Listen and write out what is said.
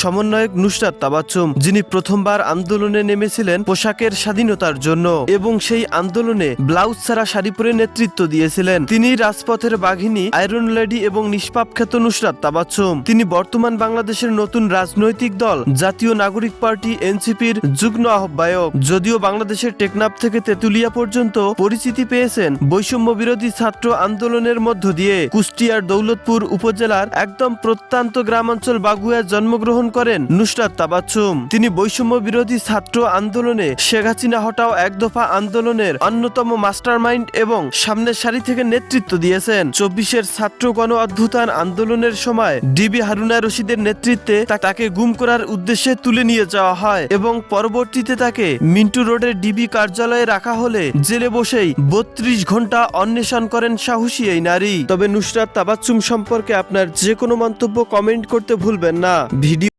সমন্বয়ক নুসরাত তাবাচ্চুম, যিনি প্রথমবার আন্দোলনে নেমেছিলেন পোশাকের স্বাধীনতার জন্য এবং সেই আন্দোলনে ব্লাউজ ছাড়া শাড়ি পরে নেতৃত্ব দিয়েছিলেন। তিনি রাজপথের বাঘিনী, আয়রন লেডি এবং নিষ্পাপ খ্যাত নুসরাত তাবাচ্চুম। তিনি বর্তমান বাংলাদেশের নতুন রাজনৈতিক দল, জাতীয় নাগরিক পার্টি, এনসিপির যুগ্ম আহ্বায়ক। যদিও বাংলাদেশের টেকনাফ থেকে তেতুলিয়া পর্যন্ত পরিচিতি পেয়েছেন বৈষম্য বিরোধী ছাত্র আন্দোলনের মধ্য দিয়ে। কুষ্টিয়ার দৌলতপুর উপজেলার একদম প্রত্যন্ত গ্রামাঞ্চল বাগুয়ায় জন্মগ্রহণ করেন। নুসরাত তাবাচ্চুম, তিনি বৈষম্য বিরোধী ছাত্র আন্দোলনে শেখ হাসিনা হটাও এক দফা আন্দোলনের অন্যতম মাস্টারমাইন্ড এবং সামনের সারি থেকে নেতৃত্ব দিয়েছেন। চব্বিশের ছাত্র গণ অভ্যুত্থান আন্দোলনের সময় ডিবি হারুনা রশিদের নেতৃত্বে তাকে গুম করার উদ্দেশ্যে তুলে নিয়ে যাওয়া হয় এবং পরবর্তীতে তাকে মিন্টু রোডের ডিবি কার্যালয়ে রাখা হলে জেলে বসেই বত্রিশ ঘণ্টা অন্বেষণ করেন সাহসী এই নারী। তবে নুসরাত তাবাচ্চুম সম্পর্কে আপনার যে কোনো মন্তব্য কমেন্ট করতে ভুলবেন না। ভিডিও